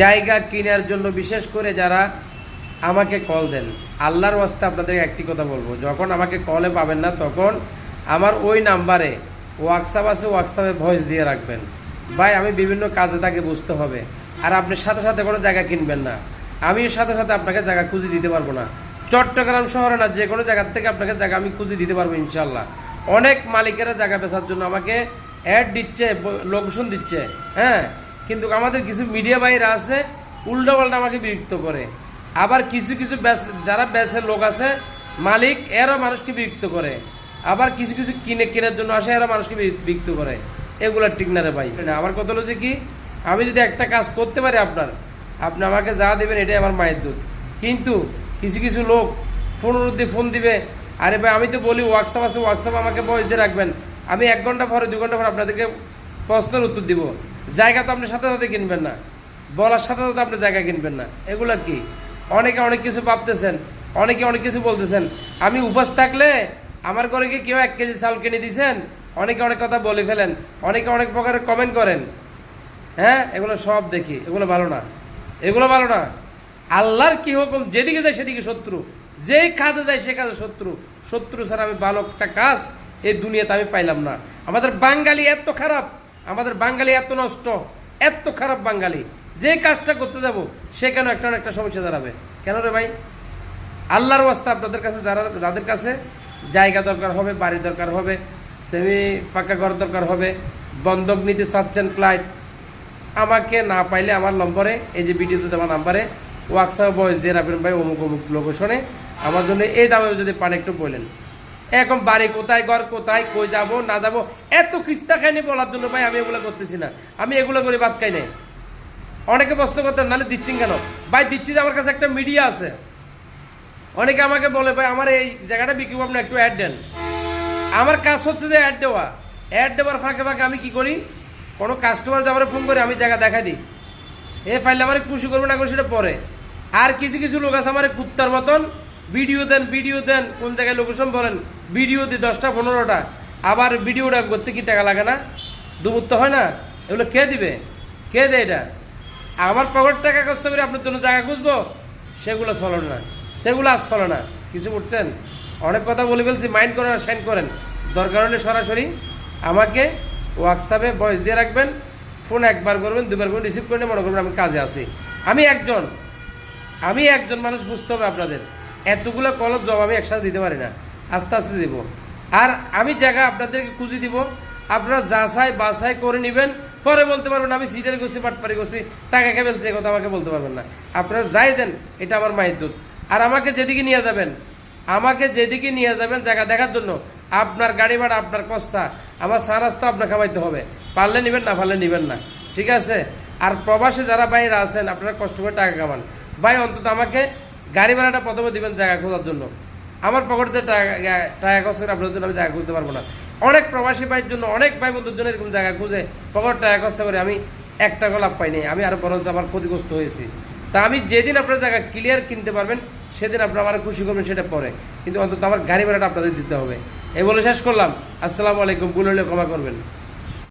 জায়গা কেনার জন্য, বিশেষ করে যারা আমাকে কল দেন। আল্লাহর ওয়াস্তে আপনাদের একটি কথা বলব, যখন আমাকে কলে পাবেন না, তখন আমার ওই নাম্বারে হোয়াটসঅ্যাপ আছে হোয়াটসঅ্যাপে ভয়েস দিয়ে রাখবেন। ভাই, আমি বিভিন্ন কাজে তাকে বুঝতে হবে, আর আপনি সাথে সাথে কোনো জায়গা কিনবেন না। আমি সাথে সাথে আপনাকে জায়গা খুঁজে দিতে পারব না। চট্টগ্রাম শহরে না, যে কোনো জায়গার থেকে আপনাকে জায়গা আমি খুঁজে দিতে পারব ইনশাল্লাহ অনেক মালিকেরা জায়গা বেচার জন্য আমাকে অ্যাড দিচ্ছে লোকেশন দিচ্ছে হ্যাঁ? কিন্তু আমাদের কিছু মিডিয়া বাইরা আছে উল্টো পাল্টা আমাকে বিরক্ত করে। আবার কিছু কিছু যারা বেচের লোক আছে, মালিক এরও মানুষকে বিরক্ত করে। আবার কিছু কিছু কিনে কেনার জন্য আসে, এরা মানুষকে বিরক্ত করে। এগুলো ঠিক না রে ভাই। আমার কথা হলো যে কি, আমি যদি একটা কাজ করতে পারি আপনার, আপনি আমাকে যা দেবেন এটাই আমার মায়ের দুধ। কিন্তু কিছু কিছু লোক ফোন দিয়ে ফোন দিবে, আরে ভাই, আমি তো বলি হোয়াটসঅ্যাপ আছে হোয়াটসঅ্যাপ আমাকে বয়স দিয়ে রাখবেন। আমি এক ঘণ্টা পরে, দু ঘণ্টা পরে আপনাদেরকে প্রশ্নের উত্তর দিব। জায়গা তো আপনি সাথে সাথে কিনবেন না। বলার সাথে সাথে আপনি জায়গা কিনবেন না। এগুলো কি? অনেকে অনেক কিছু ভাবতেছেন, অনেকে অনেক কিছু বলতেছেন। আমি উপাস থাকলে আমার ঘরে কি কেউ এক কেজি চাল কিনে দিয়েছেন অনেকে অনেক কথা বলে ফেলেন, অনেকে অনেক প্রকারের কমেন্ট করেন। হ্যাঁ এগুলো সব দেখি, এগুলো ভালো না। এগুলো ভালো না। আল্লাহর কি হুকুম? যেদিকে যায় সেদিকে শত্রু। যেই কাজে যায় সে কাজে শত্রু। শত্রু ছাড়া আমি ভালো একটা কাজ এই দুনিয়াতে আমি পাইলাম না। আমাদের বাঙালি এত খারাপ। আমাদের বাঙালি এত নষ্ট, এত খারাপ বাঙালি। যে কাজটা করতে যাব সেখানে একটা একটা সমস্যা দাঁড়াবে? কেন রে ভাই? আল্লাহর ওয়াস্তা আপনাদের কাছে, যারা যাদের কাছে জায়গা দরকার হবে, বাড়ি দরকার হবে, সেমি পাকা ঘর দরকার হবে, বন্ধক নিতে চাচ্ছেন ফ্লাইট আমাকে না পাইলে আমার নম্বরে, এই যে ভিডিওতে দেওয়া নাম্বারে হোয়াটসঅ্যাপ ভয়েস দিয়ে রাখবেন ভাই, অমুক অমুক লোকেশনে আমার জন্য এই দামে যদি পান একটু বলেন। এখন বাড়ি কোথায়, ঘর কোথায়, কই যাব, না যাব, এত কিস্তা খাইনি বলার জন্য ভাই, আমি এগুলো করতেছি না। আমি এগুলো করে বাদ খাই নাই। অনেকে প্রশ্ন করতেন নাহলে দিচ্ছেন কেন? ভাই, দিচ্ছি আমার কাছে একটা মিডিয়া আছে। অনেকে আমাকে বলে, ভাই, আমার এই জায়গাটা বিক্রি করব একটু অ্যাড দেন। আমার কাজ হচ্ছে যে অ্যাড দেওয়া। অ্যাড দেওয়ার ফাঁকে ফাঁকে আমি কি করি? কোনো কাস্টমার যে আমার ফোন করে, আমি জায়গা দেখা দিই। এ ফাইলে আমার খুশি করব না করে সেটা পরে। আর কিছু কিছু লোক আছে আমার কুত্তার মতন ভিডিও দেন ভিডিও দেন, কোন জায়গায় লোকেশন বলেন, ভিডিও দিই দশটা, পনেরোটা। আবার ভিডিওটা করতে কি টাকা লাগে না? দুমুত্ত হয় না? এগুলো কে দিবে? কে দেয় এটা? আমার পকেট টাকা কষ্ট করে আপনার জন্য জায়গা খুঁজবো? সেগুলো চলে না। সেগুলো আর চলে না। কিছু বুঝছেন? অনেক কথা বলে ফেলছি মাইন্ড করেন আর সাইন করেন। দরকার হলে সরাসরি আমাকে হোয়াটসঅ্যাপে ভয়েস দিয়ে রাখবেন ফোন একবার করবেন, দুবার করবেন রিসিভ করে মনে করবেন আমি কাজে আছি। আমি একজন। আমি একজন মানুষ, বুঝতে হবে আপনাদের। এতগুলো কলেজ জব আমি একসাথে দিতে পারি না। আস্তে আস্তে দিব। আর আমি জায়গা আপনাদেরকে খুঁজে দিব। আপনারা যাচাই বাছাই করে নেবেন। পরে বলতে পারবেন, আমি সিটার করছি পাটপারি করছি, টাকা কে ফেলছে কথা আমাকে বলতে পারবেন না। আপনারা যাই দেন, এটা আমার মায়ের দুধ। আর আমাকে যেদিকে নিয়ে যাবেন, আমাকে যেদিকে নিয়ে যাবেন জায়গা দেখার জন্য, আপনার গাড়ি ভাড়া, আপনার কচ্ছা আমার সারাস্তা আপনার খাওয়াইতে হবে। পারলে নেবেন, না পারলে নেবেন না। ঠিক আছে? আর প্রবাসে যারা বাইরে আছেন, আপনারা কষ্ট করে টাকা কামান। ভাই, অন্তত আমাকে গাড়ি ভাড়াটা প্রথমে দিবেন জায়গা খোঁজার জন্য। আমার পকেটে টাকা খরচ করে আপনার জন্য আমি জায়গা খুঁজতে পারব না। অনেক প্রবাসী ভাইয়ের জন্য, অনেক ভাই বন্ধুর জন্য এরকম জায়গা খুঁজে পকেট টাকা খরচা করে আমি এক টাকা লাভ পাইনি। আমি আরও বরঞ্চ আমার ক্ষতিগ্রস্ত হয়েছি। তা আমি যেদিন আপনার জায়গা ক্লিয়ার কিনতে পারবেন, সেদিন আপনারা আমার খুশি করবেন, সেটা পরে। কিন্তু অন্তত আমার গাড়ি ভাড়াটা আপনাদের দিতে হবে। এই বলে শেষ করলাম। আসসালামু আলাইকুম। ভুল হলে ক্ষমা করবেন।